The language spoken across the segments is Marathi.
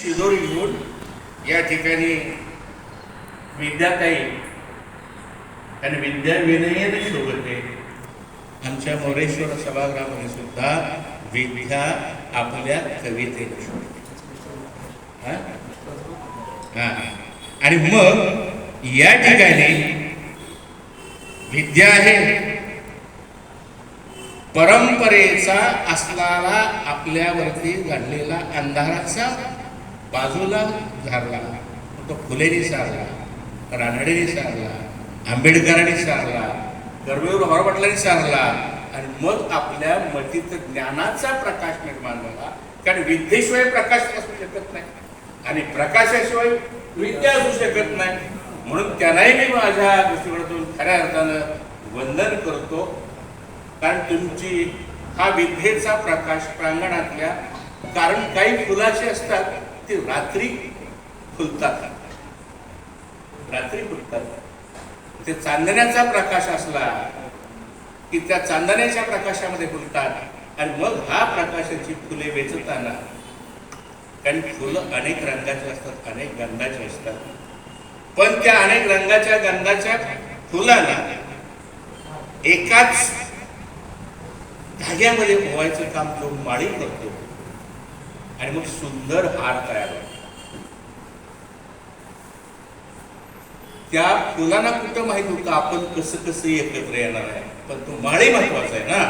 शिदोरी घेऊन या ठिकाणी विद्याताई आणि विद्या विनयन शोभते आमच्या मोरेश्वर सभागृहामध्ये सुद्धा विद्या आपल्या कवितेने शोभते हा? हा. आणि मग या ठिकाणी विद्या आहे परंपरेचा असणारा आपल्यावरती घडलेला अंधाराचा बाजूला झारला तो फुलेनी सारला रानडेने सारला आंबेडकरांनी सारला कर्मवीर भाऊपाटलांनी सारला आणि मग आपल्या मतीत ज्ञानाचा प्रकाश निर्माण झाला. कारण विद्येशिवाय प्रकाश असू शकत नाही. आणि प्रकाशाशिवाय विद्या असू शकत नाही. म्हणून त्यांनाही मी माझ्या दृष्टिकोनातून खऱ्या अर्थानं वंदन करतो. कारण तुमची हा विद्येचा प्रकाश प्रांगणातल्या कारण काही फुलाचे असतात. ते रात्री फुलतात. रात्री फुलतात. ते चांदण्याचा प्रकाश असला की त्या चांदण्याच्या प्रकाशामध्ये फुलतात. आणि मग हा प्रकाशाची फुले वेचताना कारण फुलं अनेक रंगाची असतात अनेक गंधाची असतात. पण त्या अनेक रंगाच्या गंधाच्या फुलांना एकाच धाग्यामध्ये ओवायचं काम जो माळी करतो आणि मग सुंदर हार तयार होतो. त्या फुलांना कुठं माहीत होतं? आपण कसं कसं एकत्र येणार आहे? पण तो माळे महत्त्वाचा आहे ना?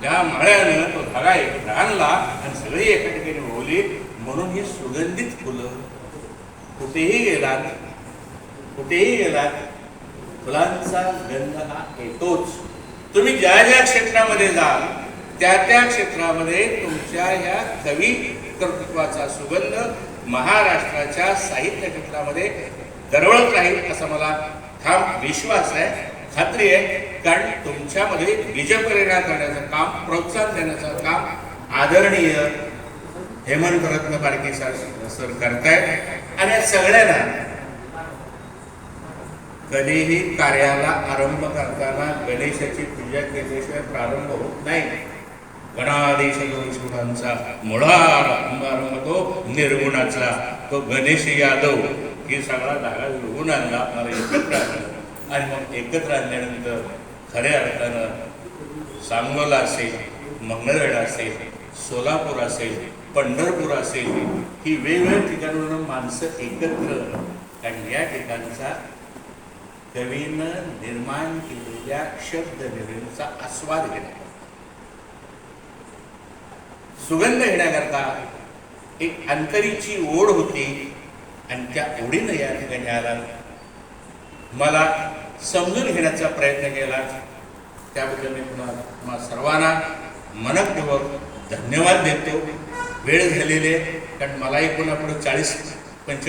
त्या माळ्यानं तो धागा एकत्र आणला आणि सगळे एका ठिकाणी ओवले. म्हणून ही सुगंधित फुलं कुठेही गेलात कुठेही गेलात फुलांचा गंध हा येतोच. तुम्ही ज्या ज्या क्षेत्रामध्ये जाल त्या त्या क्षेत्रामध्ये तुमच्या ह्या कवी कर्तृत्वाचा सुगंध महाराष्ट्राच्या साहित्य क्षेत्रामध्ये दरवळत राहील असा मला ठाम विश्वास आहे. खात्री आहे कारण तुमच्यामध्ये बीजप्रेरणा करण्याचं काम प्रोत्साहन देण्याचं काम आदरणीय हेमंत रत्न पारखे सर सर करतायत. आणि या सगळ्यांना कधीही कार्याला आरंभ करताना गणेशाची पूजा केल्याशिवाय प्रारंभ होत नाही. गणादेश गुणांचा मुळार आरंभ तो निर्गुणाचा तो गणेश यादव. ही सगळा धागा विळवून आणला मला एकत्र आणलं. आणि मग एकत्र आणल्यानंतर खऱ्या अर्थानं सांगोला असेल मंगळवेढा असेल सोलापूर असेल पंढरपूर असेल ही वेगवेगळ्या ठिकाणावरून माणसं एकत्र आणि या ठिकाणचा कवीनं निर्माण केलेल्या शब्द निर्मितीचा आस्वाद घेणार सुगंध घेण्याकरता एक अंतरीची ओढ होती आणि त्या ओढीनं या ठिकाणी आला. मला समजून घेण्याचा प्रयत्न केला. त्याबद्दल मी पुन्हा तुम्हा सर्वांना मनपूर्वक धन्यवाद देतो. वेळ झालेले कारण मलाही पुन्हा पुढे चाळीस पंचेचाळीस